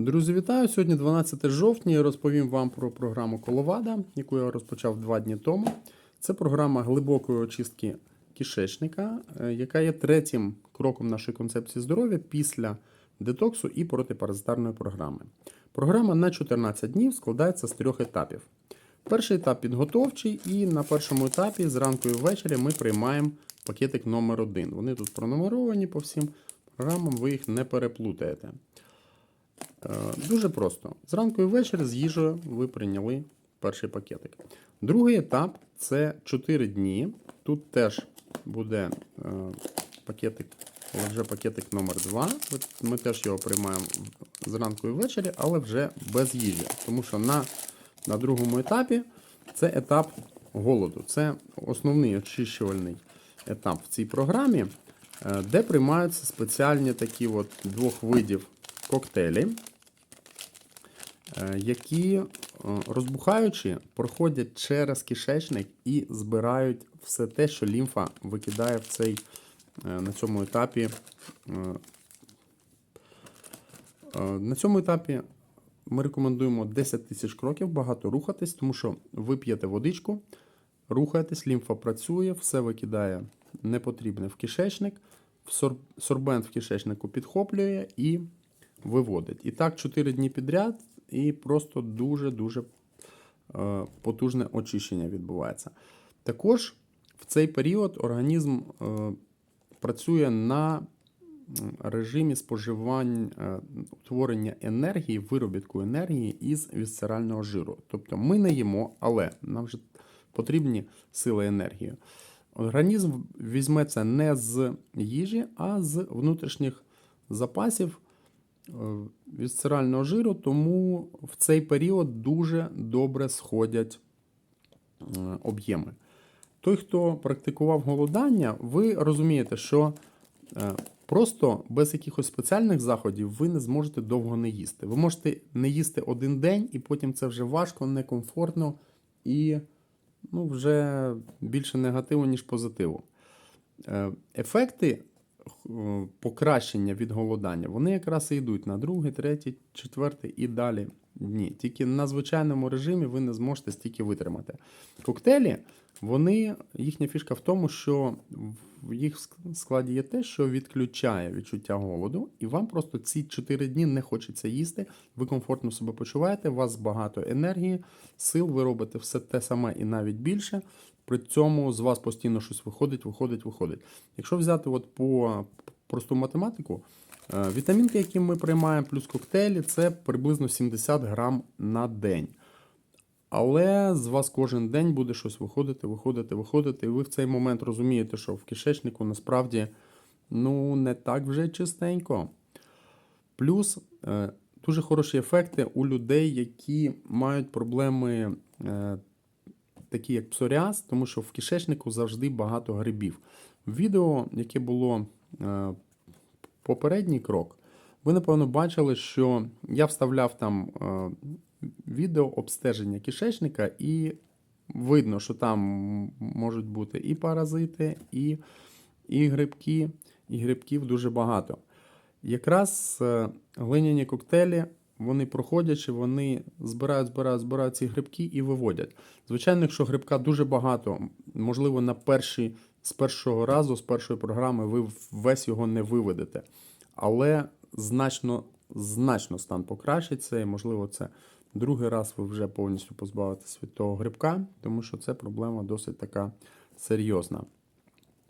Друзі, вітаю! Сьогодні 12 жовтня. Я розповім вам про програму Коловада, яку я розпочав два дні тому. Це програма глибокої очистки кишечника, е, яка є третім кроком нашої концепції здоров'я після детоксу і протипаразитарної програми. Програма на 14 днів складається з трьох етапів. Перший етап підготовчий, і на першому етапі зранку і ввечері ми приймаємо пакетик номер 1 Вони тут пронумеровані по всім програмам, ви їх не переплутаєте. Е, Дуже просто. Зранку і ввечері з їжею ви прийняли перший пакетик. Другий етап це 4 дні. Тут теж буде е, пакетик, але вже пакетик номер 2 Ми теж його приймаємо зранку і ввечері, але вже без їжі. Тому що на, на другому етапі це етап голоду. Це основний очищувальний етап в цій програмі, е, де приймаються спеціальні такі от двох видів коктейлі, які, е, розбухаючи, проходять через кишечник і збирають все те, що лімфа викидає в цей, е, на цьому етапі. е, е, На цьому етапі ми рекомендуємо 10 тисяч кроків, багато рухатись, тому що ви п'єте водичку, рухаєтесь, лімфа працює, все викидає непотрібне в кишечник, сор- сорбент в кишечнику підхоплює і виводить. І так 4 дні підряд, і просто дуже-дуже е, потужне очищення відбувається. Також в цей період організм е, працює на режимі споживання е, утворення енергії, виробітку енергії із вісцерального жиру. Тобто ми не їмо, але нам вже потрібні сили енергії. Організм візьме це не з їжі, а з внутрішніх запасів е, вісцерального жиру, тому в цей період дуже добре сходять е, об'єми. Той, хто практикував голодання, ви розумієте, що е, просто без якихось спеціальних заходів ви не зможете довго не їсти. Ви можете не їсти один день, і потім це вже важко, некомфортно і ну, вже більше негативу, ніж позитиву. Ефекти покращення від голодання, вони якраз і йдуть на другий, третій, четвертий і далі дні. Тільки на звичайному режимі ви не зможете стільки витримати. Коктейлі, вони, їхня фішка в тому, що в їх складі є те, що відключає відчуття голоду, і вам просто ці 4 дні не хочеться їсти. Ви комфортно себе почуваєте, у вас багато енергії, сил, ви робите все те саме і навіть більше. При цьому з вас постійно щось виходить, виходить, виходить. Якщо взяти от по просту математику, е, вітамінки, які ми приймаємо, плюс коктейлі, це приблизно 70 грам на день. Але з вас кожен день буде щось виходити, виходити, виходити. І ви в цей момент розумієте, що в кишечнику насправді ну, не так вже чистенько. Плюс е, дуже хороші ефекти у людей, які мають проблеми, е, такі як псоріаз, тому що в кишечнику завжди багато грибів. Відео, яке було попередній крок, ви, напевно, бачили, що я вставляв там е, відео обстеження кишечника, і видно, що там можуть бути і паразити, і, і грибки, і грибків дуже багато. Якраз е, глиняні коктейлі, вони проходячи, вони збирають, збирають, збирають ці грибки і виводять. Звичайно, якщо грибка дуже багато, можливо, на перший, з першого разу, з першої програми, ви весь його не виведете. Але значно, значно стан покращиться, і, можливо, це другий раз ви вже повністю позбавитесь від того грибка, тому що це проблема досить така серйозна.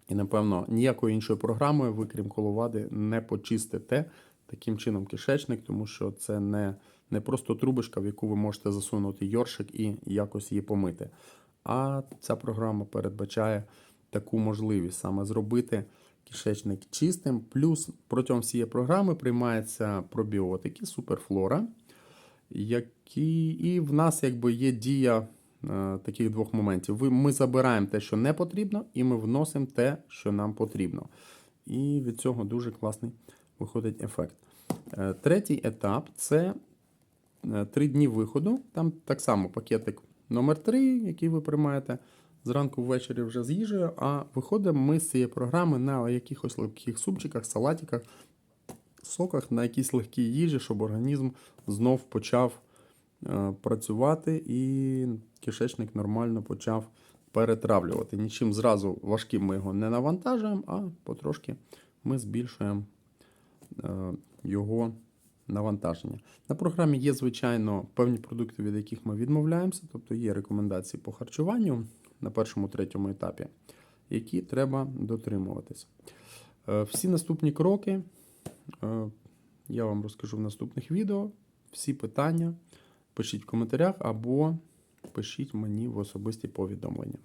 І, напевно, ніякою іншою програмою, ви, крім коловади, не почистите таким чином кишечник, тому що це не, не просто трубочка, в яку ви можете засунути йоршик і якось її помити. А ця програма передбачає таку можливість саме зробити кишечник чистим. Плюс протягом всієї програми приймаються пробіотики, суперфлора, які і в нас якби є дія е, таких двох моментів. Ми забираємо те, що не потрібно, і ми вносимо те, що нам потрібно. І від цього дуже класний виходить ефект. Е, Третій етап це е, три дні виходу. Там так само пакетик номер 3 який ви приймаєте зранку ввечері вже з їжею. А виходимо ми з цієї програми на якихось легких супчиках, салатиках соках, на якійсь легкій їжі, щоб організм знов почав е, працювати і кишечник нормально почав перетравлювати. Нічим зразу важким ми його не навантажуємо, а потрошки ми збільшуємо його навантаження. На програмі є, звичайно, певні продукти, від яких ми відмовляємося, тобто є рекомендації по харчуванню на першому третьому етапі, які треба дотримуватись. Е, Всі наступні кроки е, я вам розкажу в наступних відео. Всі питання пишіть в коментарях або пишіть мені в особисті повідомлення.